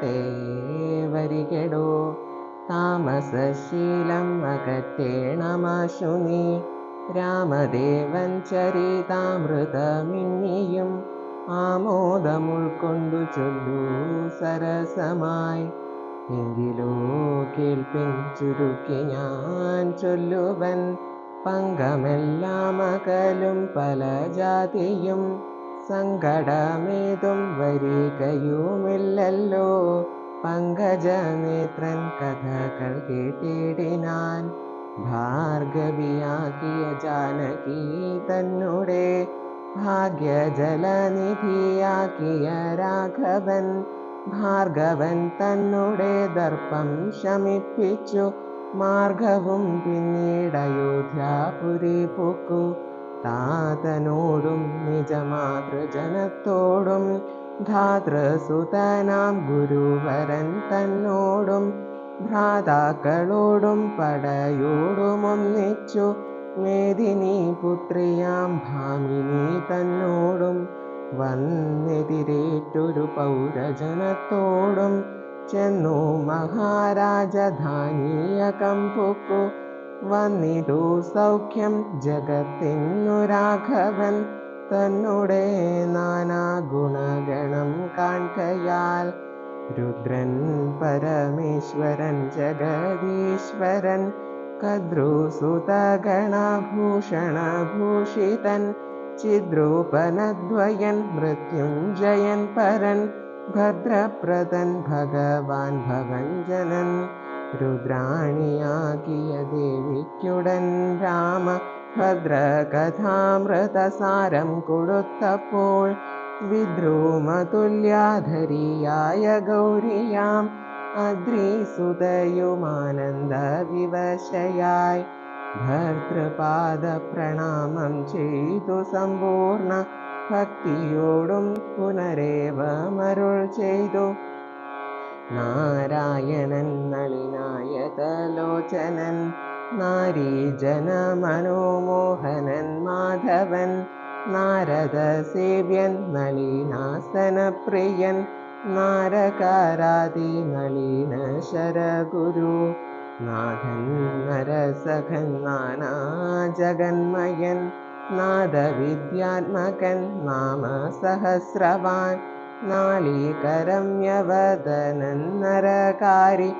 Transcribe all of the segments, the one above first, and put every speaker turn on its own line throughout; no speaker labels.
വരികടോ വരികെടോ. താമസശീലം അകറ്റേണമാശു നീ രാമദേവൻ ചരിതാമൃതമിന്നിയും ആമോദമുൾക്കൊണ്ടു ചൊല്ലൂ സരസമായി. എങ്കിലോ കേൾപ്പിൻ ചുരുക്കി ഞാൻ ചൊല്ലുവൻ പങ്കമെല്ലാം അകലും പല ജാതിയും. സങ്കടമേതും വരികയുമില്ലല്ലോ. പങ്കജനേത്രൻ കഥകൾ കേട്ടിടിനാൻ ഭാർഗവിയാക്കിയ ജാനകി തന്നുടെ ഭാഗ്യജലനിധിയാക്കിയ രാഘവൻ ഭാർഗവൻ തന്നുടെ ദർപ്പം ശമിപ്പിച്ചു. മാർഗവും പിന്നീട് അയോധ്യാപുരി പൊക്കു താതനോടും നിജമാതൃജനത്തോടും ധാതൃസുതനാം ഗുരുവരൻ തന്നോടും ഭ്രാതാക്കളോടും പടയോടും ഒന്നിച്ചു മേദിനി പുത്രിയാം ഭാമിനി തന്നോടും വന്നെതിരേറ്റൊരു പൗരജനത്തോടും ചെന്നു മഹാരാജധാനീയകം പൊക്കു വന്നിതു സൗഖ്യം ജഗത്തിനു രാഘവൻ തന്നുടെ നാനാ ഗുണഗണം കാൺകയാൽ രുദ്രൻ പരമേശ്വരൻ ജഗദീശ്വരൻ കദ്രുസുതഗണഭൂഷണഭൂഷിതൻ ചിദ്രൂപനദ്വയൻ മൃത്യുഞ്ജയൻ പരൻ ഭദ്രപ്രദൻ ഭഗവാൻ ഭവഞ്ജനൻ രുദ്രാണിയാകിയ ദേവിക്കുടൻ രാമ ഭദ്രകഥാമൃതസാരം കൊടുത്തപ്പോൾ വിദ്രൂമതുല്യാധരിയായ ഗൗരിയാം അദ്രീസുതയുമാനന്ദ വിവശയായി ഭർത്തൃപാദ പ്രണാമം ചെയ്തു സമ്പൂർണ ഭക്തിയോടും പുനരേവമരുൾ ചെയ്തു. നാരായണൻ നളിനായതലോചനൻ नारीजनमनोमोहनन् माधवन् नारदसेव्यन् नलिनासनप्रियन् नारकारादिनलिनशरगुरु नाथन् नादन् नरसखन् नानाजगन्मयन् नादविद्यात्मकन् नाम सहस्रवान् नालीकरम्यवदन नरकारि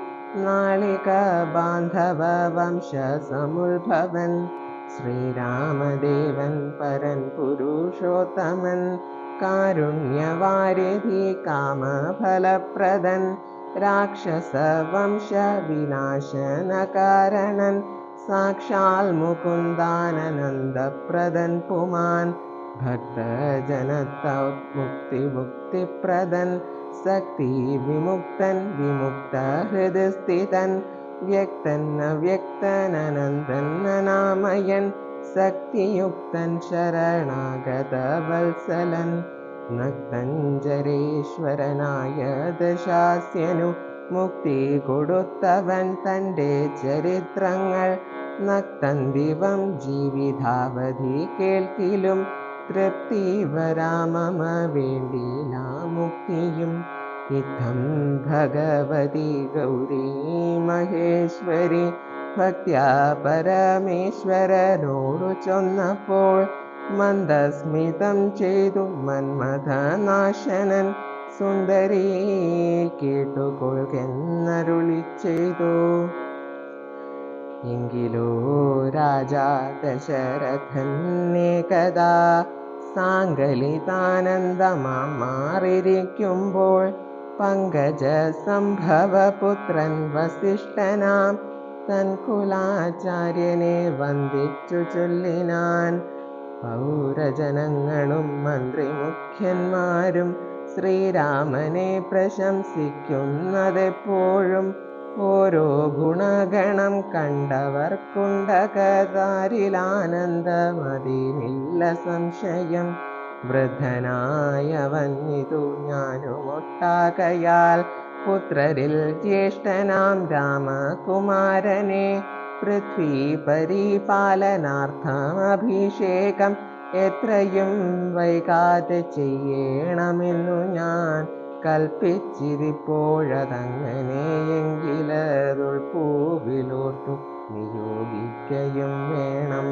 नालिकाबान्धववंशसमुद्भवन् श्रीरामदेवन् परन् पुरुषोत्तमन् कारुण्यवारिधि कामफलप्रदन् राक्षसवंशविनाशनकारणन् साक्षाल् मुकुन्दाननन्दप्रदन् पुमान् പരൻ പുരുഷോത്തമൻ കാരുണ്യവാരിധി കാമഫലപ്രദൻ രാക്ഷസവംശ വിനാശനകാരണൻ സാക്ഷാൽ മുകുന്ദാനന്ദപ്രദൻ പുമാൻ ഭക്തജനത്തമുക്തിമുക്തിപ്രദൻ സക്തി വിമുക്തൻ വിമുക്ത ഹൃദസ്ഥിതൻ വ്യക്തൻ അവ്യക്തനനന്ദൻ അനാമയൻ ശക്തിയുക്തൻ ശരണാഗത വത്സലൻ നക്തഞ്ചരേശ്വരനായ ദശാസ്യനു മുക്തി കൊടുത്തവൻ തൻ്റെ ചരിത്രങ്ങൾ നക്തന്തിവം ജീവിതാവധി കേൾക്കിലും തൃപ്തി വരാമമ വേണ്ടില മുക്തിയും ഇത്തം ഭഗവതി ഗൗരി മഹേശ്വരി ഭക്ത്യാ പരമേശ്വരനോടു ചൊന്നപ്പോൾ മന്ദസ്മിതം ചെയ്തു മന്മഥനാശനൻ സുന്ദരി കേട്ടുകൊൾക്കെന്നരുളി ചെയ്തു എങ്കിലോ രാജാ ദശരഥന്നേകദാ സാങ്കലിതാനന്ദമാം മാറിയിരിക്കുമ്പോൾ പങ്കജ സംഭവപുത്രൻ വസിഷ്ഠനാം. തൻ കുലാചാര്യനെ വന്ദിച്ചു ചൊല്ലിനാൻ. പൗരജനങ്ങളും മന്ത്രിമുഖ്യന്മാരും ശ്രീരാമനെ പ്രശംസിക്കുന്നതെപ്പോഴും ഓരോ ഗുണഗണം കണ്ടവർക്കുണ്ടകതാരിലാനന്ദമതിനില്ല സംശയം. വൃദ്ധനായവൻ ഇതു ഞാനുമൊട്ടാകയാൽ പുത്രരിൽ ജ്യേഷ്ഠനാം രാമകുമാരനെ. പൃഥ്വി പരിപാലനാർത്ഥം അഭിഷേകം എത്രയും വൈകാതെ ചെയ്യണമെന്നു ഞാൻ കൽപ്പിച്ചിരിപ്പോഴതങ്ങനെയെങ്കിലതുൾപ്പൂവിലോർത്തു നിയോഗിക്കയും വേണം.